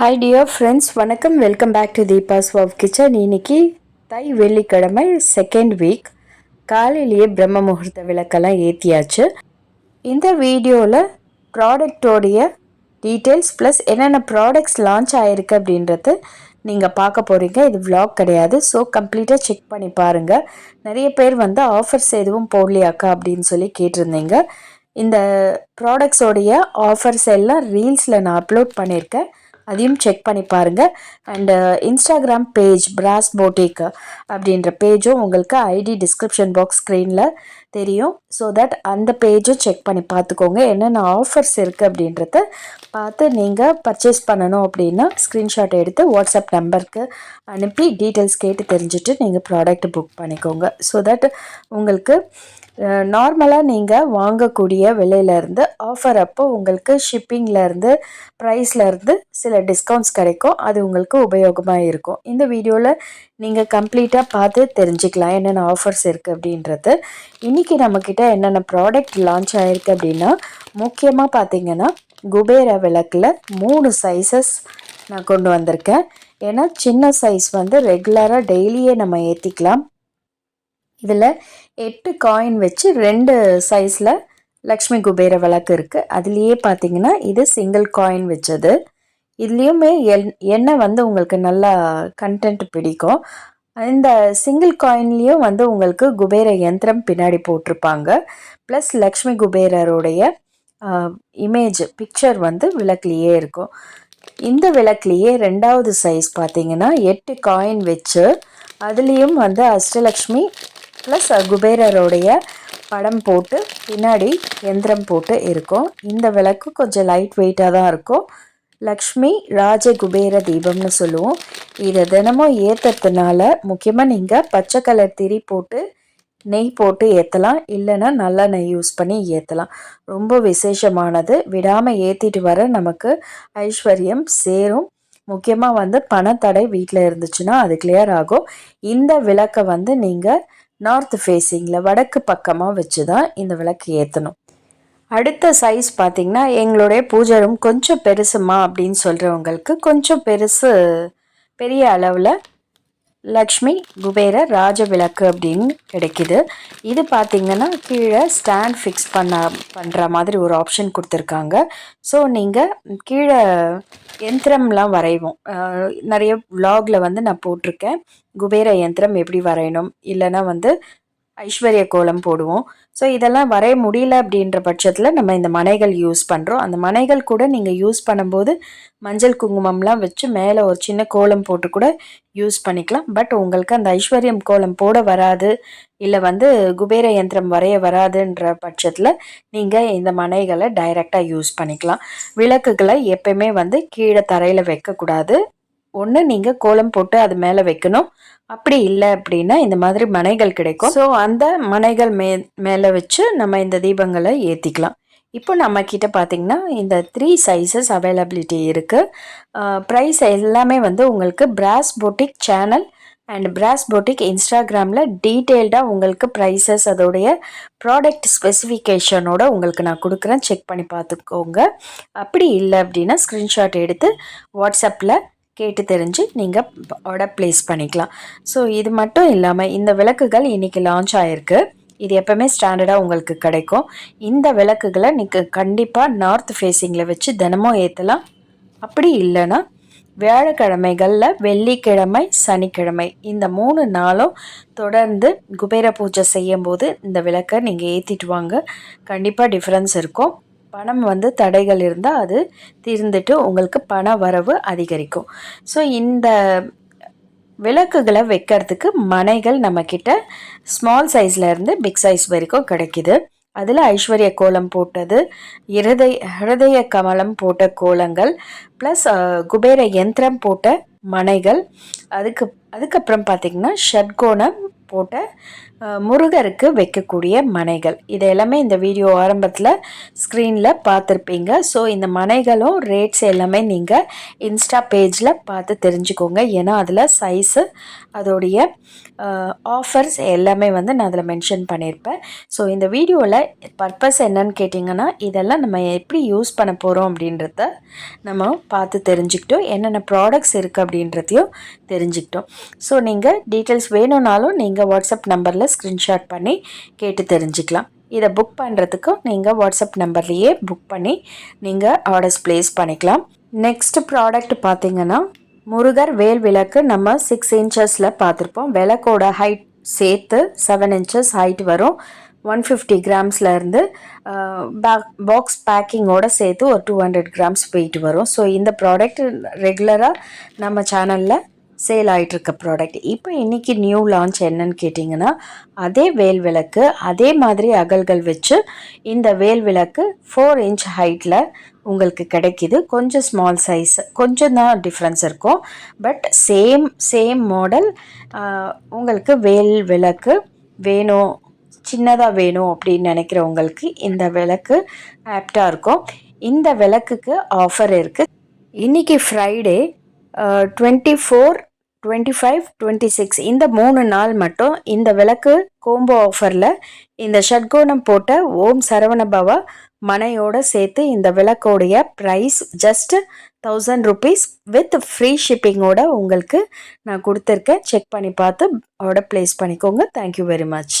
Hi dear friends வணக்கம். Welcome back to Deepa's wow kitchen இன்னைக்கு தை வெள்ளிக்கிழமை செகண்ட் வீக் காலையிலேயே பிரம்ம முகூர்த்த விளக்கெல்லாம் ஏற்றியாச்சு இந்த வீடியோவில் ப்ராடக்டோடைய டீட்டெயில்ஸ் ப்ளஸ் என்னென்ன ப்ராடக்ட்ஸ் லான்ச் ஆகிருக்கு அப்படின்றது நீங்கள் பார்க்க போகிறீங்க இது விளாக் கிடையாது. ஸோ கம்ப்ளீட்டாக செக் பண்ணி பாருங்கள் நிறைய பேர் வந்து ஆஃபர்ஸ் எதுவும் போடலையாக்கா அப்படின்னு சொல்லி கேட்டிருந்தீங்க. இந்த ப்ராடக்ட்ஸோடைய ஆஃபர்ஸ் எல்லாம் ரீல்ஸில் நான் அப்லோட் பண்ணியிருக்கேன். அதையும் செக் பண்ணி பாருங்கள் and Instagram page brass boutique அப்படின்ற பேஜும் உங்களுக்கு ஐடி டிஸ்கிரிப்ஷன் பாக்ஸ் ஸ்க்ரீனில் தெரியும். ஸோ தட் அந்த பேஜும் செக் பண்ணி பார்த்துக்கோங்க. என்னென்ன ஆஃபர்ஸ் இருக்குது அப்படின்றத பார்த்து நீங்கள் பர்ச்சேஸ் பண்ணணும் அப்படின்னா ஸ்க்ரீன்ஷாட் எடுத்து வாட்ஸ்அப் நம்பருக்கு அனுப்பி டீட்டெயில்ஸ் கேட்டு தெரிஞ்சுட்டு நீங்கள் ப்ராடக்ட் புக் பண்ணிக்கோங்க. ஸோ தட் உங்களுக்கு நார்மலாக நீங்கள் வாங்கக்கூடிய விலையிலேருந்து ஆஃபர் அப்போ உங்களுக்கு ஷிப்பிங்லேருந்து ப்ரைஸ்லேருந்து சில டிஸ்கவுண்ட்ஸ் கிடைக்கும். அது உங்களுக்கு உபயோகமாக இருக்கும். இந்த வீடியோவில் நீங்கள் கம்ப்ளீட்டாக பார்த்து தெரிஞ்சுக்கலாம் என்னென்ன ஆஃபர்ஸ் இருக்குது அப்படின்றது. இன்றைக்கி நம்மக்கிட்ட என்னென்ன ப்ராடக்ட் லான்ச் ஆகிருக்கு அப்படின்னா முக்கியமாக பார்த்தீங்கன்னா குபேர விளக்கில் மூணு சைஸஸ் நான் கொண்டு வந்திருக்கேன். ஏன்னா சின்ன சைஸ் வந்து ரெகுலராக டெய்லியே நம்ம ஏற்றிக்கலாம் இதில் எட்டு காயின் வச்சு ரெண்டு சைஸில் லக்ஷ்மி குபேர விளக்கு இருக்குது அதுலேயே பார்த்தீங்கன்னா இது சிங்கிள் காயின் வச்சது. இதுலேயுமே எண் எண்ணெய் வந்து உங்களுக்கு நல்லா கண்டென்ட் பிடிக்கும்? இந்த சிங்கிள் காயின்லேயும் வந்து உங்களுக்கு குபேர யந்திரம் பின்னாடி போட்டிருப்பாங்க. ப்ளஸ் லக்ஷ்மி குபேரருடைய இமேஜ் பிக்சர் வந்து விளக்குலேயே இருக்கும். இந்த விளக்குலேயே ரெண்டாவது சைஸ் பார்த்தீங்கன்னா எட்டு காயின் வச்சு அதுலேயும் வந்து அஷ்டலக்ஷ்மி ப்ளஸ் குபேரருடைய படம் போட்டு பின்னாடி எந்திரம் போட்டு இருக்கும். இந்த விளக்கு கொஞ்சம் லைட் வெயிட்டாக தான் இருக்கும். லக்ஷ்மி ராஜ குபேர தீபம்னு சொல்லுவோம். இதை தினமும் ஏற்றுறதுனால முக்கியமாக நீங்கள் பச்சை கலர் திரி போட்டு நெய் போட்டு ஏற்றலாம் இல்லைன்னா நல்லா நெய் யூஸ் பண்ணி ஏற்றலாம் ரொம்ப விசேஷமானது. விடாமல் ஏற்றிட்டு வர நமக்கு ஐஸ்வர்யம் சேரும். முக்கியமாக வந்து பணத்தடை வீட்டில் இருந்துச்சுன்னா அது கிளியர் ஆகும். இந்த விளக்கை வந்து நீங்கள் நார்த் ஃபேஸிங்கில் வடக்கு பக்கமாக வச்சு தான் இந்த விளக்கு ஏற்றணும் அடுத்த சைஸ் பார்த்திங்கன்னா எங்களுடைய பூஜை ரூம் கொஞ்சம் பெருசுமா அப்படின்னு சொல்கிறவங்களுக்கு கொஞ்சம் பெருசு பெரிய அளவில் லக்ஷ்மி குபேர ராஜ விளக்கு அப்படின்னு கிடைக்கிது. இது பார்த்திங்கன்னா கீழே ஸ்டாண்ட் ஃபிக்ஸ் பண்ண பண்ணுற மாதிரி ஒரு ஆப்ஷன் கொடுத்துருக்காங்க. ஸோ நீங்கள் கீழே யந்திரம்லாம் வரைவோம் நிறைய விலாகில் வந்து நான் போட்டிருக்கேன். குபேர யந்திரம் எப்படி வரையணும்? இல்லைன்னா வந்து ஐஸ்வர்ய கோலம் போடுவோம். ஸோ இதெல்லாம் வரைய முடியல அப்படின்ற பட்சத்தில் நம்ம இந்த மனைகள் யூஸ் பண்ணுறோம் அந்த மனைகள் கூட நீங்கள் யூஸ் பண்ணும்போது மஞ்சள் குங்குமம்லாம் வச்சு மேலே ஒரு சின்ன கோலம் போட்டு கூட யூஸ் பண்ணிக்கலாம். பட் உங்களுக்கு அந்த ஐஸ்வர்யம் கோலம் போட வராது இல்லை வந்து குபேர யந்திரம் வரைய வராதுன்ற பட்சத்தில் நீங்கள் இந்த மனைகளை டைரெக்டாக யூஸ் பண்ணிக்கலாம். விளக்குகளை எப்பயுமே வந்து கீழே தரையில் வைக்கக்கூடாது. ஒன்று நீங்கள் கோலம் போட்டு அது மேலே வைக்கணும். அப்படி இல்லை அப்படின்னா இந்த மாதிரி மனைகள் கிடைக்கும். ஸோ அந்த மனைகள் மே மேலே வச்சு நம்ம இந்த தீபங்களை ஏற்றிக்கலாம் இப்போ நம்ம கிட்ட பார்த்தீங்கன்னா இந்த த்ரீ சைஸஸ் அவைலபிலிட்டி இருக்குது ப்ரைஸ் எல்லாமே வந்து உங்களுக்கு brass boutique channel and brass boutique இன்ஸ்டாகிராமில் டீட்டெயில்டாக உங்களுக்கு ப்ரைஸஸ் அதோடைய ப்ராடக்ட் ஸ்பெசிஃபிகேஷனோட உங்களுக்கு நான் கொடுக்குறேன். செக் பண்ணி பார்த்துக்கோங்க. அப்படி இல்லை அப்படின்னா ஸ்க்ரீன்ஷாட் எடுத்து வாட்ஸ்அப்பில் கேட்டு தெரிஞ்சு நீங்கள் ஆர்டர் ப்ளேஸ் பண்ணிக்கலாம். ஸோ இது மட்டும் இல்லாமல் இந்த விளக்குகள் இன்றைக்கி லான்ச் ஆகிருக்கு இது எப்போவுமே ஸ்டாண்டர்டாக உங்களுக்கு கிடைக்கும். இந்த விளக்குகளை நீங்கள் கண்டிப்பாக நார்த் ஃபேஸிங்கில் வச்சு தினமும் ஏற்றலாம் அப்படி இல்லைன்னா வியாழக்கிழமைகளில் வெள்ளிக்கிழமை சனிக்கிழமை இந்த மூணு நாளும் தொடர்ந்து குபேர பூஜை செய்யும்போது இந்த விளக்கை நீங்கள் ஏற்றிட்டு வாங்க. கண்டிப்பாக டிஃப்ரென்ஸ் இருக்கும். பணம் வந்து தடைகள் இருந்தால் அது தீர்ந்துட்டு உங்களுக்கு பண வரவு அதிகரிக்கும். ஸோ இந்த விளக்குகளை வைக்கிறதுக்கு மனைகள் நம்மக்கிட்ட ஸ்மால் சைஸ்லேருந்து பிக் சைஸ் வரைக்கும் கிடைக்கிது. அதில் ஐஸ்வர்ய கோலம் போட்டது இருதய ஹிருதய கமலம் போட்ட கோலங்கள் ப்ளஸ் குபேர யந்திரம் போட்ட மனைகள் அதுக்கு அதுக்கப்புறம் பார்த்திங்கன்னா ஷட்கோணம் போட்ட முருகருக்கு வைக்கக்கூடிய மனைகள். இது எல்லாமே இந்த வீடியோ ஆரம்பத்தில் ஸ்க்ரீனில் பார்த்துருப்பீங்க. ஸோ இந்த மனைகளும் ரேட்ஸ் எல்லாமே நீங்கள் இன்ஸ்டா பேஜில் பார்த்து தெரிஞ்சுக்கோங்க. ஏன்னா அதில் சைஸு அதோடைய ஆஃபர்ஸ் எல்லாமே வந்து நான் அதில் மென்ஷன் பண்ணியிருப்பேன் ஸோ இந்த வீடியோவில் பர்பஸ் என்னன்னு கேட்டிங்கன்னா இதெல்லாம் நம்ம எப்படி யூஸ் பண்ண போகிறோம் அப்படின்றத நம்ம பார்த்து தெரிஞ்சுக்கிட்டோம். என்னென்ன ப்ராடக்ட்ஸ் இருக்குது அப்படின்றதையும் தெரிஞ்சுக்கிட்டோம். ஸோ நீங்கள் டீட்டெயில்ஸ் வேணும்னாலும் நீங்கள் வாட்ஸ்அப் நம்பரில் ஸ்க்ரீன்ஷாட் பண்ணி கேட்டு தெரிஞ்சுக்கலாம். இதை புக் பண்ணுறதுக்கும் நீங்கள் வாட்ஸ்அப் நம்பர்லேயே புக் பண்ணி நீங்கள் ஆர்டர்ஸ் ப்ளேஸ் பண்ணிக்கலாம். நெக்ஸ்ட் ப்ராடக்ட் பார்த்தீங்கன்னா முருகர் வேல் விளக்கு நம்ம சிக்ஸ் இன்ச்சஸில் பார்த்துருப்போம் விளக்கோட ஹைட் சேர்த்து செவன் இன்ச்சஸ் ஹைட் வரும். ஒன் ஃபிஃப்டி கிராம்ஸ்லேருந்து பேக் பாக்ஸ் பேக்கிங்கோட சேர்த்து ஒரு டூ ஹண்ட்ரட் கிராம்ஸ் வெயிட் வரும். ஸோ இந்த ப்ராடக்ட் ரெகுலராக நம்ம சேனலில் சேல் ஆகிட்டுருக்க ப்ராடக்ட் இப்போ இன்றைக்கி நியூ லான்ச் என்னன்னு கேட்டிங்கன்னா அதே வேல் விளக்கு அதே மாதிரி அகல்கள் வச்சு இந்த வேல் விளக்கு ஃபோர் இன்ச் ஹைட்டில் உங்களுக்கு கிடைக்கிது. கொஞ்சம் ஸ்மால் சைஸ் கொஞ்சம் தான் டிஃப்ரென்ஸ் இருக்கும். பட் சேம் சேம் மாடல் உங்களுக்கு வேல் விளக்கு வேணும் சின்னதாக வேணும் அப்படின்னு நினைக்கிறவங்களுக்கு இந்த விளக்கு ஆப்டாக இருக்கும். இந்த விளக்குக்கு ஆஃபர் இருக்குது இன்றைக்கி Friday twenty four twenty five twenty six இந்த மூணு நாள் மட்டும் இந்த விளக்கு கோம்போ ஆஃபரில் இந்த ஷட்கோணம் போட்ட ஓம் சரவணபவா மனையோட சேர்த்து இந்த விளக்கோடைய price just thousand rupees with free ஷிப்பிங்கோட உங்களுக்கு நான் கொடுத்துருக்கேன். செக் பண்ணி பார்த்து ஆர்டர் ப்ளேஸ் பண்ணிக்கோங்க. Thank you very much